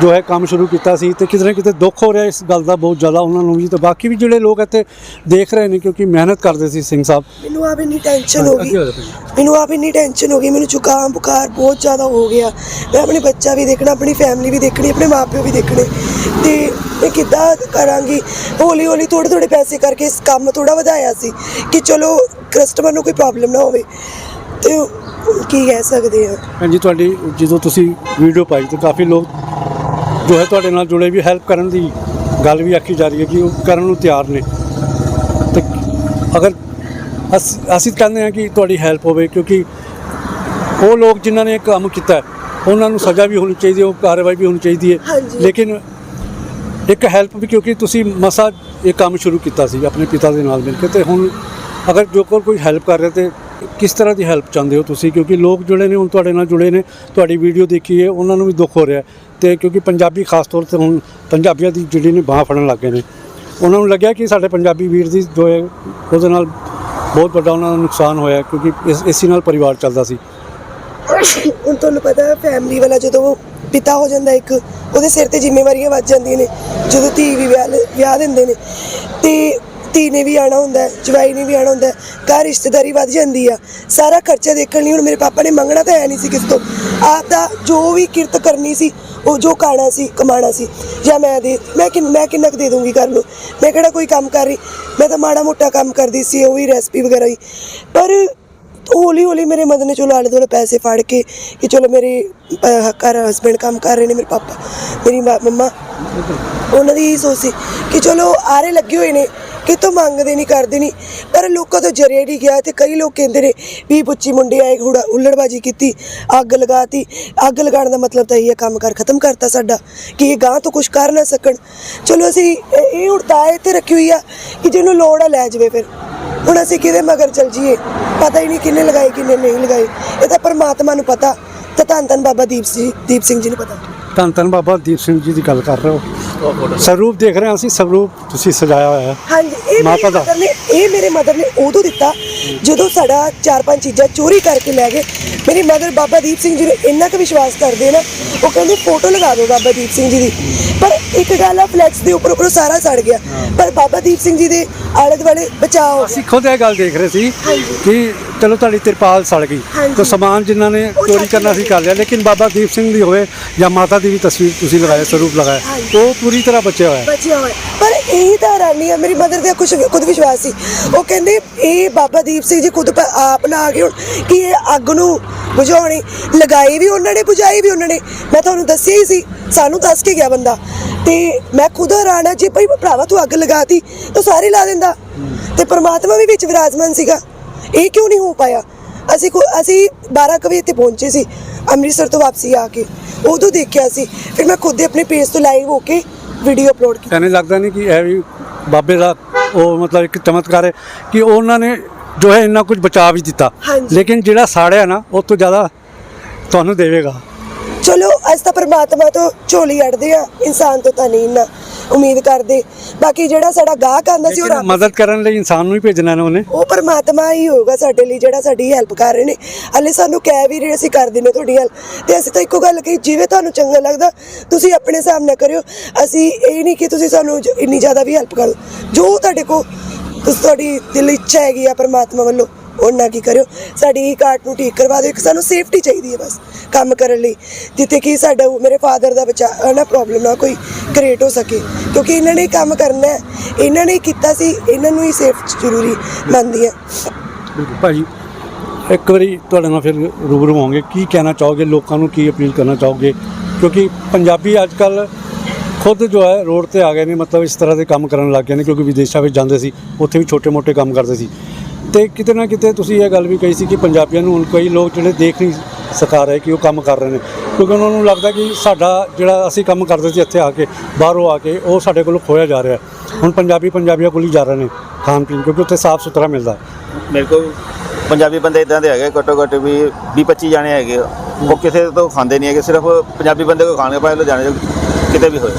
ਜੋ ਹੈ ਕੰਮ ਸ਼ੁਰੂ ਕੀਤਾ ਸੀ ਤੇ ਕਿਤੇ ਨਾ ਕਿਤੇ ਦੁੱਖ ਹੋ ਰਿਹਾ ਇਸ ਗੱਲ ਦਾ ਬਹੁਤ ਜ਼ਿਆਦਾ ਉਹਨਾਂ ਨੂੰ ਵੀ ਤੇ ਬਾਕੀ ਵੀ ਜਿਹੜੇ ਲੋਕ ਇੱਥੇ ਦੇਖ ਰਹੇ ਨੇ ਕਿਉਂਕਿ ਮਿਹਨਤ ਕਰਦੇ ਸੀ ਸਿੰਘ ਸਾਹਿਬ। ਮੈਨੂੰ ਆਪ ਇੰਨੀ ਟੈਨਸ਼ਨ ਹੋ ਗਈ। ਮੈਨੂੰ ਆਪ ਇੰਨੀ ਟੈਨਸ਼ਨ ਹੋ ਗਈ ਮੈਨੂੰ ਜ਼ੁਕਾਮ ਬੁਖਾਰ ਬਹੁਤ ਜ਼ਿਆਦਾ ਹੋ ਗਿਆ। ਮੈਂ ਆਪਣੇ ਬੱਚਾ ਵੀ ਦੇਖਣਾ ਆਪਣੀ ਫੈਮਿਲੀ ਵੀ ਦੇਖਣੀ ਆਪਣੇ ਮਾਪਿਓ ਵੀ ਦੇਖਣੇ। ਤੇ ਮੈਂ ਕਿੱਦਾਂ ਕਰਾਂਗੀ? ਹੌਲੀ ਹੌਲੀ ਥੋੜੇ ਥੋੜੇ ਪੈਸੇ ਕਰਕੇ ਇਸ ਕੰਮ ਥੋੜਾ ਵਧਾਇਆ ਸੀ ਕਿ ਚਲੋ ਕਸਟਮਰ ਨੂੰ ਕੋਈ ਪ੍ਰੋਬਲਮ ਨਾ ਹੋਵੇ। ਤੇ ਕੀ ਕਹਿ ਸਕਦੇ ਆ? ਭੈਣ ਜੀ ਤੁਹਾਡੀ ਜਦੋਂ ਤੁਸੀਂ ਵੀਡੀਓ ਪਾਈ ਤੇ ਕਾਫੀ ਲੋਕ ਜੋ ਹੈ ਤੁਹਾਡੇ ਨਾਲ ਜੁੜੇ ਵੀ ਹੈਲਪ ਕਰਨ ਦੀ ਗੱਲ ਵੀ ਆਖੀ ਜਾ ਰਹੀ ਹੈ ਕਿ ਉਹ ਕਰਨ ਨੂੰ ਤਿਆਰ ਨੇ। ਤੇ ਅਗਰ ਅਸ- ਕਹਿੰਦੇ ਹਾਂ ਕਿ ਤੁਹਾਡੀ ਹੈਲਪ ਹੋਵੇ ਕਿਉਂਕਿ ਉਹ ਲੋਕ ਜਿਨ੍ਹਾਂ ਨੇ ਕੰਮ ਕੀਤਾ ਉਹਨਾਂ ਨੂੰ ਸਜ਼ਾ ਵੀ ਹੋਣੀ ਚਾਹੀਦੀ ਹੈ ਉਹ ਕਾਰਵਾਈ ਵੀ ਹੋਣੀ ਚਾਹੀਦੀ ਹੈ। ਲੇਕਿਨ ਇੱਕ ਹੈਲਪ ਵੀ ਕਿਉਂਕਿ ਤੁਸੀਂ ਮਸਾ ਇਹ ਕੰਮ ਸ਼ੁਰੂ ਕੀਤਾ ਸੀ ਆਪਣੇ ਪਿਤਾ ਦੇ ਨਾਲ ਮਿਲ ਕੇ ਤੇ ਹੁਣ ਅਗਰ ਜੋ ਕੋਲ ਕੋਈ ਹੈਲਪ ਕਰ ਰਿਹਾ ਤੇ ਕਿਸ ਤਰ੍ਹਾਂ ਦੀ ਹੈਲਪ ਚਾਹੁੰਦੇ ਹੋ ਤੁਸੀਂ? ਕਿਉਂਕਿ ਲੋਕ ਜੁੜੇ ਨੇ ਹੁਣ ਤੁਹਾਡੇ ਨਾਲ ਜੁੜੇ ਨੇ ਤੁਹਾਡੀ ਵੀਡੀਓ ਦੇਖੀ ਹੈ ਉਹਨਾਂ ਨੂੰ ਵੀ ਦੁੱਖ ਹੋ ਰਿਹਾ ਤੇ ਕਿਉਂਕਿ ਪੰਜਾਬੀ ਖਾਸ ਤੌਰ ਤੇ ਹੁਣ ਪੰਜਾਬੀਆਂ ਦੀ ਜਿਹੜੀ ਨੇ ਬਾਹ ਫੜਨ ਲੱਗ ਗਏ ਨੇ। ਉਹਨਾਂ ਨੂੰ ਲੱਗਿਆ ਕਿ ਸਾਡੇ ਪੰਜਾਬੀ ਵੀਰ ਦੀ ਜੋ ਹੈ, ਉਹਦੇ ਨਾਲ ਬਹੁਤ ਵੱਡਾ ਉਹਨਾਂ ਦਾ ਨੁਕਸਾਨ ਹੋਇਆ ਕਿਉਂਕਿ ਇਸ, ਇਸੇ ਨਾਲ ਪਰਿਵਾਰ ਚੱਲਦਾ ਸੀ। ਹੁਣ ਤੁਹਾਨੂੰ ਪਤਾ ਹੈ ਫੈਮਿਲੀ ਵਾਲਾ ਜਦੋਂ ਉਹ ਪਿਤਾ ਹੋ ਜਾਂਦਾ ਇੱਕ, ਉਹਦੇ ਸਿਰ ਤੇ ਜ਼ਿੰਮੇਵਾਰੀਆਂ ਵੱਜ ਜਾਂਦੀਆਂ ਨੇ। ਜਦੋਂ ਧੀ ਵੀ ਵਿਆਹ ਲ- ਵਿਆਹ ਦਿੰਦੇ ਨੇ। ਤੇ ਧੀ ਨੇ ਵੀ ਆਣਾ ਹੁੰਦਾ, ਜਵਾਈ ਨੇ ਵੀ ਆਣਾ ਹੁੰਦਾ, ਘਰ ਰਿਸ਼ਤੇਦਾਰੀ ਵੱਧ ਜਾਂਦੀ ਆ। ਸਾਰਾ ਖਰਚਾ ਦੇਖਣ ਲਈ ਹੁਣ ਮੇਰੇ ਪਾਪਾ ਨੇ ਮੰਗਣਾ ਤਾਂ ਹੈ ਨਹੀਂ ਸੀ ਕਿਸ ਤੋਂ। ਆਪ ਦਾ ਜੋ ਵੀ ਕਿਰਤ ਕਰਨੀ ਸੀ, ਉਹ ਜੋ ਖਾਣਾ ਸੀ, ਕਮਾਣਾ ਸੀ। ਜਾਂ ਮੈਂ ਦੇ, ਮੈਂ ਕਿ ਮੈਂ ਕਿੰਨਾ ਕੁ ਦੇ ਦੂੰਗੀ ਘਰ ਨੂੰ? ਮੈਂ ਕਿਹੜਾ ਕੋਈ ਕੰਮ ਕਰ ਰਹੀ? ਮੈਂ ਤਾਂ ਮਾੜਾ ਮੋਟਾ ਕੰਮ ਕਰਦੀ ਸੀ, ਉਹ ਵੀ ਰੈਸਪੀ ਵਗੈਰਾ ਹੀ। ਪਰ ਹੌਲੀ ਹੌਲੀ ਮੇਰੇ ਮਦਰ ਨੇ ਚਲੋ ਆਲੇ ਦੁਆਲੇ ਪੈਸੇ ਫੜ ਕੇ ਕਿ ਚਲੋ ਮੇਰੇ ਘਰ ਹਸਬੰਡ ਕੰਮ ਕਰ ਰਹੇ ਨੇ, ਮੇਰੇ ਪਾਪਾ, ਮੇਰੀ ਮਾ- ਮੰਮਾ। ਉਹਨਾਂ ਦੀ ਇਹੀ ਸੋਚ ਸੀ ਕਿ ਚਲੋ ਆਰੇ ਲੱਗੇ ਹੋਏ ਨੇ ਕਿਤੋਂ ਮੰਗਦੇ ਨਹੀਂ ਕਰਦੇ ਨਹੀਂ। ਪਰ ਲੋਕਾਂ ਤੋਂ ਜਰਿਆ ਨਹੀਂ ਗਿਆ ਤੇ ਕਈ ਲੋਕ ਕਹਿੰਦੇ ਨੇ ਵੀ ਪੁੱਚੀ ਮੁੰਡੇ ਆਏ ਹੁੜਾ ਹੁੱਲੜਬਾਜੀ ਕੀਤੀ ਅੱਗ ਲਗਾਤੀ। ਅੱਗ ਲਗਾਉਣ ਦਾ ਮਤਲਬ ਤਾਂ ਇਹ ਹੈ ਕੰਮ ਕਰ ਖਤਮ ਕਰਤਾ ਸਾਡਾ ਕਿ ਇਹ ਗਾਂ ਤੋਂ ਕੁਝ ਕਰ ਨਾ ਸਕਣ। ਚਲੋ ਅਸੀਂ ਇਹ ਇਹ ਉੜਤਾ ਇੱਥੇ ਰੱਖੀ ਹੋਈ ਆ ਕਿ ਜਿਹਨੂੰ ਲੋੜ ਆ ਲੈ ਜਾਵੇ ਫਿਰ। ਹੁਣ ਅਸੀਂ ਕਿਹਦੇ ਮਗਰ ਚਲ ਜੀਏ ਪਤਾ ਹੀ ਨਹੀਂ ਕਿੰਨੇ ਲਗਾਏ ਕਿੰਨੇ ਨਹੀਂ ਲਗਾਏ। ਇਹ ਤਾਂ ਪਰਮਾਤਮਾ ਨੂੰ ਪਤਾ। ਤੇ ਧੰਨ ਧੰਨ ਬਾਬਾ ਦੀਪ ਸਿੰਘ ਦੀਪ ਸਿੰਘ ਜੀ ਨੂੰ ਪਤਾ। ਧੰਨ ਧੰਨ ਬਾਬਾ ਦੀਪ ਸਿੰਘ ਜੀ ਦੀ ਗੱਲ ਕਰ ਰਹੇ ਹੋ। ਸਰੂਪ ਦੇਖ ਰਹੇ ਹਾਂ ਅਸੀਂ ਸਰੂਪ ਤੁਸੀਂ ਸਜਾਇਆ ਹੋਇਆ ਹੈ। ਹਾਂਜੀ। ਮਾਤਾ ਦਾ। ਮਦਰ ਨੇ ਇਹ ਮੇਰੇ ਮਦਰ ਨੇ ਉਦੋਂ ਦਿੱਤਾ ਜਦੋਂ ਸਾਡਾ ਚਾਰ ਪੰਜ ਚੀਜ਼ਾਂ ਚੋਰੀ ਕਰਕੇ ਲੈ ਗਏ ਮੇਰੀ ਮਦਰ ਬਾਬਾ ਦੀਪ ਸਿੰਘ ਜੀ ਨੂੰ ਇੰਨਾ ਕੁ ਵਿਸ਼ਵਾਸ ਕਰਦੇ ਨਾ ਉਹ ਕਹਿੰਦੇ ਫੋਟੋ ਲਗਾ ਦਿਓ ਬਾਬਾ ਦੀਪ ਸਿੰਘ ਜੀ ਦੀ। ਪਰ ਇੱਕ ਗੱਲ ਆ ਫਲੈਕਸ ਦੇ ਉੱਪਰ ਉੱਪਰ ਸਾਰਾ ਸੜ ਗਿਆ। ਪਰ ਬਾਬਾ ਦੀਪ ਸਿੰਘ ਜੀ ਦੇ ਆਲੇ ਦੁਆਲੇ ਬਚਾਓ। ਅਸੀਂ ਖੁਦ ਇਹ ਗੱਲ ਦੇਖ ਰਹੇ ਸੀ। ਕਿ ਚਲੋ ਤੁਹਾਡੀ ਤਿਰਪਾਲ ਸੜ ਗਈ। ਤਾਂ ਸਮਾਨ ਜਿਨ੍ਹਾਂ ਨੇ ਚੋਰੀ ਕਰਨਾ ਸੀ ਕਰ ਲਿਆ ਲੇਕਿਨ ਬਾਬਾ ਦੀਪ ਸਿੰਘ ਦੀ ਹੋਵੇ ਜਾਂ ਮਾਤਾ ਦੀ ਵੀ ਤਸਵੀਰ ਤੁਸੀਂ ਲਗਾਇਆ ਸਰੂਪ ਲਗਾਇਆ। ਉਹ ਪੂਰੀ ਤਰ੍ਹਾਂ ਬਚਿਆ ਹੋਇਆ ਬਚਿਆ ਹੋਇਆ। ਪਰ ਇਹੀ ਤਾਂ ਹੈਰਾਨੀ ਆ ਮੇਰੀ ਮਦਰ ਦਾ ਕੁਝ ਖੁਦ ਵਿਸ਼ਵਾਸ ਸੀ। ਉਹ ਕਹਿੰਦੇ ਇਹ ਬਾਬਾ ਦੀਪ ਸਿੰਘ ਜੀ ਖੁਦ ਆਪ ਨਾ ਆ ਗਏ ਹੁਣ ਕਿ ਇਹ ਅੱਗ ਨੂੰ ਬੁਝਾਉਣੀ, ਲਗਾਈ ਵੀ ਉਹਨਾਂ ਨੇ, ਬੁਝਾਈ ਵੀ ਉਹਨਾਂ ਨੇ। ਮੈਂ ਤੁਹਾਨੂੰ ਦੱਸਿਆ ਹੀ ਸੀ, ਸਾਨੂੰ ਦੱਸ ਕੇ ਗਿਆ ਬੰਦਾ। ਤੇ ਮੈਂ ਖੁਦ ਹੈਰਾਨ ਆ, ਜੇ ਭਾਈ ਭਰਾਵਾ ਤੂੰ ਅੱਗ ਲਗਾਤੀ, ਤਾਂ ਸਾਰੇ ਲਾ ਦਿੰਦਾ। ਤੇ ਪ੍ਰਮਾਤਮਾ ਵੀ ਵਿੱਚ ਵਿਰਾਜਮਾਨ ਸੀਗਾ। ਇਹ ਕਿਉਂ ਨਹੀਂ ਹੋ ਪਾਇਆ? ਅਸੀਂ ਕੋ ਅਸੀਂ 12 ਕੁ ਇੱਥੇ ਪਹੁੰਚੇ ਸੀ, ਅੰਮ੍ਰਿਤਸਰ ਤੋਂ ਵਾਪਸੀ ਆ ਕੇ। ਉਦੋਂ ਦੇਖਿਆ ਸੀ। ਫਿਰ ਮੈਂ ਖੁਦ ਆਪਣੇ ਪੇਜ ਤੋਂ ਲਾਈਵ ਹੋ ਕੇ ਵੀਡੀਓ ਅਪਲੋਡ ਕੀਤੀ। ਐਵੇਂ ਲੱਗਦਾ ਨਹੀਂ ਕਿ ਇਹ ਵੀ ਬਾਬੇ ਦਾ ਉਹ ਮਤਲਬ ਇੱਕ ਚਮਤਕਾਰ ਹੈ ਕਿ ਉਹਨਾਂ ਨੇ ਜੋ ਹੈ ਇੰਨਾ ਕੁਝ ਬਚਾ ਵੀ ਦਿੱਤਾ। ਹਾਂਜੀ। ਲੇਕਿਨ ਜਿਹੜਾ ਸਾੜਿਆ ਨਾ ਉਹ ਤੋਂ ਜ਼ਿਆਦਾ ਤੁਹਾਨੂੰ ਦੇਵੇਗਾ। ਚਲੋ ਅਸੀਂ ਤਾਂ ਪਰਮਾਤਮਾ ਤੋਂ ਝੋਲੀ ਅੜਦੇ ਆ ਇਨਸਾਨ ਤੋਂ ਤਾਂ ਨਹੀਂ ਨਾ ਉਮੀਦ ਕਰਦੇ। ਬਾਕੀ ਜਿਹੜਾ ਸਾਡਾ ਗਾਹਕ ਆਂਦਾ ਸੀ ਉਹ ਲੇਕਿਨ ਰੱਬ ਮਦਦ ਕਰਨ ਲਈ ਇਨਸਾਨ ਨੂੰ ਹੀ ਭੇਜਣਾ ਨੇ ਉਹਨੇ। ਉਹ ਪਰਮਾਤਮਾ ਹੀ ਹੋਊਗਾ ਸਾਡੇ ਲਈ ਜਿਹੜਾ ਸਾਡੀ ਹੈਲਪ ਕਰ ਰਹੇ ਨੇ। ਹਲੇ ਸਾਨੂੰ ਕਹਿ ਵੀ ਰਹੇ ਅਸੀਂ ਕਰ ਦਿੰਨੇ ਤੁਹਾਡੀ ਹੈਲਪ ਤੇ ਅਸੀਂ ਤਾਂ ਇੱਕੋ ਗੱਲ ਕਹੀ ਜਿਵੇਂ ਤੁਹਾਨੂੰ ਚੰਗਾ ਲੱਗਦਾ ਤੁਸੀਂ ਆਪਣੇ ਹਿਸਾਬ ਨਾਲ ਕਰਿਓ। ਅਸੀਂ ਇਹ ਨਹੀਂ ਕਿ ਤੁਸੀਂ ਸਾਨੂੰ ਜ- ਇੰਨੀ ਜ਼ਿਆਦਾ ਵੀ ਹੈਲਪ ਕਰੋ ਜੋ ਤੁਹਾਡੇ ਕੋ ਤੁਸੀਂ ਤੁਹਾਡੀ ਦਿਲ ਇੱਛਾ ਹੈਗੀ ਆ ਪਰਮਾਤਮਾ ਵੱਲੋਂ ਉਹਨਾਂ ਕੀ ਕਰਿਓ। ਸਾਡੀ ਇਹ ਕਾਰਟ ਨੂੰ ਠੀਕ ਕਰਵਾ ਦਿਓ ਕਿ ਸਾਨੂੰ ਸੇਫਟੀ ਚਾਹੀਦੀ ਹੈ ਬਸ, ਕੰਮ ਕਰਨ ਲਈ, ਜਿੱਥੇ ਕਿ ਸਾਡਾ ਮੇਰੇ ਫਾਦਰ ਦਾ ਬਚਾ ਨਾ ਪ੍ਰੋਬਲਮ ਨਾ ਕੋਈ ਕ੍ਰੀਏਟ ਹੋ ਸਕੇ। ਕਿਉਂਕਿ ਇਹਨਾਂ ਨੇ ਕੰਮ ਕਰਨਾ ਹੈ, ਇਹਨਾਂ ਨੇ ਕੀਤਾ ਸੀ, ਇਹਨਾਂ ਨੂੰ ਹੀ ਸੇਫ ਜ਼ਰੂਰੀ ਮੰਨਦੀ ਹੈ। ਬਿਲਕੁਲ। ਭਾਜੀ, ਇੱਕ ਵਾਰੀ ਤੁਹਾਡੇ ਨਾਲ ਫਿਰ ਰੂਬਰੂ ਹੋਵਾਂਗੇ, ਕੀ ਕਹਿਣਾ ਚਾਹੋਗੇ, ਲੋਕਾਂ ਨੂੰ ਕੀ ਅਪੀਲ ਕਰਨਾ ਚਾਹੋਗੇ? ਕਿਉਂਕਿ ਪੰਜਾਬੀ ਅੱਜ ਕੱਲ੍ਹ ਖੁਦ ਜੋ ਹੈ ਰੋਡ ਤੇ ਆ ਗਏ ਨੇ, ਮਤਲਬ ਇਸ ਤਰ੍ਹਾਂ ਦੇ ਕੰਮ ਕਰਨ ਲੱਗ ਗਏ ਨੇ, ਕਿਉਂਕਿ ਵਿਦੇਸ਼ਾਂ ਵਿੱਚ ਜਾਂਦੇ ਸੀ, ਉੱਥੇ ਵੀ ਛੋਟੇ-ਮੋਟੇ ਕੰਮ ਕਰਦੇ ਸੀ। ਤੇ ਕਿਤੇ ਨਾ ਕਿਤੇ ਤੁਸੀਂ ਇਹ ਗੱਲ ਵੀ ਕਹੀ ਸੀ ਕਿ ਪੰਜਾਬੀਆਂ ਨੂੰ ਹੁਣ ਕਈ ਲੋਕ ਜਿਹੜੇ ਦੇਖ ਨਹੀਂ ਸਕਾ ਰਹੇ ਕਿ ਉਹ ਕੰਮ ਕਰ ਰਹੇ ਨੇ, ਕਿਉਂਕਿ ਉਹਨਾਂ ਨੂੰ ਲੱਗਦਾ ਕਿ ਸਾਡਾ ਜਿਹੜਾ ਅਸੀਂ ਕੰਮ ਕਰਦੇ ਸੀ ਇੱਥੇ ਆ ਕੇ, ਬਾਹਰੋਂ ਆ ਕੇ ਉਹ ਸਾਡੇ ਕੋਲੋਂ ਖੋਇਆ ਜਾ ਰਿਹਾ ਹੁਣ ਪੰਜਾਬੀ ਪੰਜਾਬੀਆਂ ਕੋਲ ਹੀ ਜਾ ਰਹੇ ਨੇ ਖਾਣ ਪੀਣ, ਕਿਉਂਕਿ ਉੱਥੇ ਸਾਫ਼ ਸੁਥਰਾ ਮਿਲਦਾ ਮੇਰੇ ਕੋਲ ਪੰਜਾਬੀ ਬੰਦੇ ਇਦਾਂ ਦੇ ਹੈਗੇ, ਘੱਟੋ ਘੱਟ ਵੀ 20 25 ਜਾਣੇ ਹੈਗੇ ਆ। ਉਹ ਕਿਸੇ ਤੋਂ ਖਾਂਦੇ ਨਹੀਂ ਹੈਗੇ, ਸਿਰਫ ਪੰਜਾਬੀ ਬੰਦੇ ਕੋ ਖਾਣੇ, ਭਾਵੇਂ ਲੁਧਿਆਣੇ ਚ ਕਿਤੇ ਵੀ ਹੋਏ।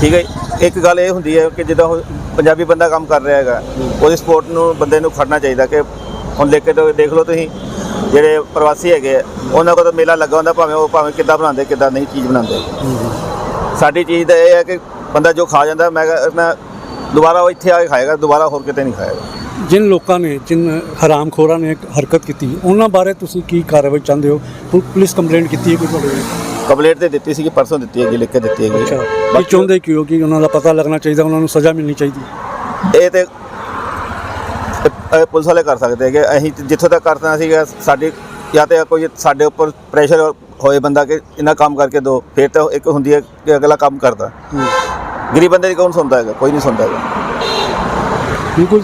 ਠੀਕ ਹੈ ਇੱਕ ਗੱਲ ਇਹ ਹੁੰਦੀ ਹੈ ਕਿ ਜਿੱਦਾਂ ਉਹ ਪੰਜਾਬੀ ਬੰਦਾ ਕੰਮ ਕਰ ਰਿਹਾ ਹੈਗਾ ਉਹਦੀ ਸਪੋਰਟ ਨੂੰ ਬੰਦੇ ਨੂੰ ਖੜਨਾ ਚਾਹੀਦਾ ਕਿ ਹੁਣ ਦੇਖ ਕੇ ਦੇਖ ਲਓ ਤੁਸੀਂ ਜਿਹੜੇ ਪ੍ਰਵਾਸੀ ਹੈਗੇ ਆ, ਉਹਨਾਂ ਕੋਲ ਤਾਂ ਮੇਲਾ ਲੱਗਾ ਹੁੰਦਾ ਭਾਵੇਂ ਉਹ ਭਾਵੇਂ ਕਿੱਦਾਂ ਬਣਾਉਂਦੇ ਕਿੱਦਾਂ ਨਹੀਂ ਚੀਜ਼ ਬਣਾਉਂਦੇ। ਸਾਡੀ ਚੀਜ਼ ਤਾਂ ਇਹ ਹੈ ਕਿ ਬੰਦਾ ਜੋ ਖਾ ਜਾਂਦਾ ਮੈਂ ਕਹਿੰਦਾ ਦੁਬਾਰਾ ਉਹ ਇੱਥੇ ਆ ਕੇ ਖਾਏਗਾ ਦੁਬਾਰਾ ਹੋਰ ਕਿਤੇ ਨਹੀਂ ਖਾਏਗਾ। ਜਿਨ ਲੋਕਾਂ ਨੇ ਜਿਨ ਹਰਾਮਖੋਰਾਂ ਨੇ ਹਰਕਤ ਕੀਤੀ ਉਹਨਾਂ ਬਾਰੇ ਤੁਸੀਂ ਕੀ ਕਾਰਵਾਈ ਚਾਹੁੰਦੇ ਹੋ? ਪੁਲਿਸ ਕੰਪਲੇਂਟ ਕੀਤੀ ਹੈ ਕੋਈ ਤੁਹਾਡੇ ਕੰਪਲੇਂਟ ਤੇ ਦਿੱਤੀ ਸੀ ਪਰਸੋਂ ਦਿੱਤੀ ਹੈਗੀ ਲਿਖ ਕੇ ਦਿੱਤੀ ਹੈਗੀ। ਅੱਛਾ। ਕੀ ਚਾਹੁੰਦੇ ਕਿਉਂ ਕਿ ਉਹਨਾਂ ਦਾ ਪਤਾ ਲੱਗਣਾ ਚਾਹੀਦਾ ਉਹਨਾਂ ਨੂੰ ਸਜ਼ਾ ਮਿਲਣੀ ਚਾਹੀਦੀ? ਇਹ ਤੇ ਇਹ- ਪੁਲਿਸ ਵਾਲੇ ਕਰ ਸਕਦੇ ਹੈਗੇ। ਅਸੀਂ ਤੇ ਜਿੱਥੋਂ ਤੱਕ ਕਰਨਾ ਸੀਗਾ ਸਾਡੀ ਜਾਂ ਤੇ ਕੋਈ ਸਾਡੇ ਉੱਪਰ ਪ੍ਰੈਸ਼ਰ ਹੋਏ ਬੰਦਾ ਕਿ ਇੰਨਾ ਕੰਮ ਕਰਕੇ ਦੋ ਫਿਰ ਤਾਂ ਇੱਕ ਹੁੰਦੀ ਹੈ ਕਿ ਅਗਲਾ ਕੰਮ ਕਰਦਾ। ਗਰੀਬ ਬੰਦੇ ਦੀ ਕੌਣ ਸੁਣਦਾ ਹੈਗਾ? ਕੋਈ ਨਹੀਂ ਸੁਣਦਾ ਹੈਗਾ। ਬਿਲਕੁਲ।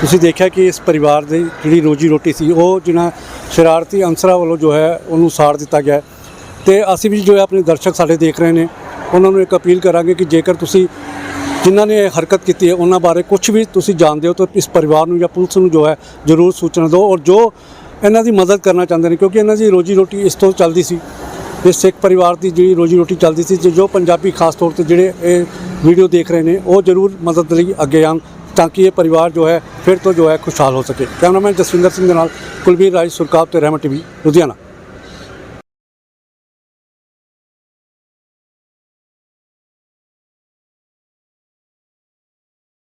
ਤੁਸੀਂ ਦੇਖਿਆ ਕਿ ਇਸ ਪਰਿਵਾਰ ਦੀ ਜਿਹੜੀ ਰੋਜੀ ਰੋਟੀ ਸੀ ਉਹ ਜਿਹਨਾਂ ਸ਼ਰਾਰਤੀ ਅਨਸਰਾਂ ਵੱਲੋਂ ਜੋ ਹੈ ਉਹਨੂੰ ਸਾੜ ਦਿੱਤਾ ਗਿਆ। ਤੇ ਅਸੀਂ ਵੀ ਜੋ ਹੈ ਆਪਣੇ ਦਰਸ਼ਕ ਸਾਡੇ ਦੇਖ ਰਹੇ ਨੇ, ਉਹਨਾਂ ਨੂੰ ਇੱਕ ਅਪੀਲ ਕਰਾਂਗੇ ਕਿ ਜੇਕਰ ਤੁਸੀਂ ਜਿਨ੍ਹਾਂ ਨੇ ਇਹ ਹਰਕਤ ਕੀਤੀ ਹੈ, ਉਹਨਾਂ ਬਾਰੇ ਕੁਝ ਵੀ ਤੁਸੀਂ ਜਾਣਦੇ ਹੋ, ਤਾਂ ਇਸ ਪਰਿਵਾਰ ਨੂੰ ਜਾਂ ਪੁਲਿਸ ਨੂੰ ਜੋ ਹੈ, ਜ਼ਰੂਰ ਸੂਚਨਾ ਦਿਓ ਔਰ ਜੋ ਇਹਨਾਂ ਦੀ ਮਦਦ ਕਰਨਾ ਚਾਹੁੰਦੇ ਨੇ, ਕਿਉਂਕਿ ਇਹਨਾਂ ਦੀ ਰੋਜੀ ਰੋਟੀ ਇਸ ਤੋਂ ਚੱਲਦੀ ਸੀ। ਇਹ ਸਿੱਖ ਪਰਿਵਾਰ ਦੀ ਜਿਹੜੀ ਰੋਜੀ ਰੋਟੀ ਚੱਲਦੀ ਸੀ, ਤੇ ਜੋ ਪੰਜਾਬੀ ਖਾਸ ਤੌਰ ਤੇ ਜਿਹੜੇ ਇਹ ਵੀਡੀਓ ਦੇਖ ਰਹੇ ਨੇ, ਉਹ ਜ਼ਰੂਰ ਮਦਦ ਲਈ ਅੱਗੇ ਆਉਣ, ਤਾਂ ਕਿ ਇਹ ਪਰਿਵਾਰ ਜੋ ਹੈ, ਫਿਰ ਤੋਂ ਜੋ ਹੈ, ਖੁਸ਼ਹਾਲ ਹੋ ਸਕੇ। ਕੈਮਰਾਮੈਨ ਜਸਵਿੰਦਰ ਸਿੰਘ ਦੇ ਨਾਲ ਕੁਲਵੀਰ ਰਾਜ ਸੁਰਕਾਬ ਤੇ ਰਹਿਮਤ ਟੀਵੀ, ਲੁਧਿਆਣਾ।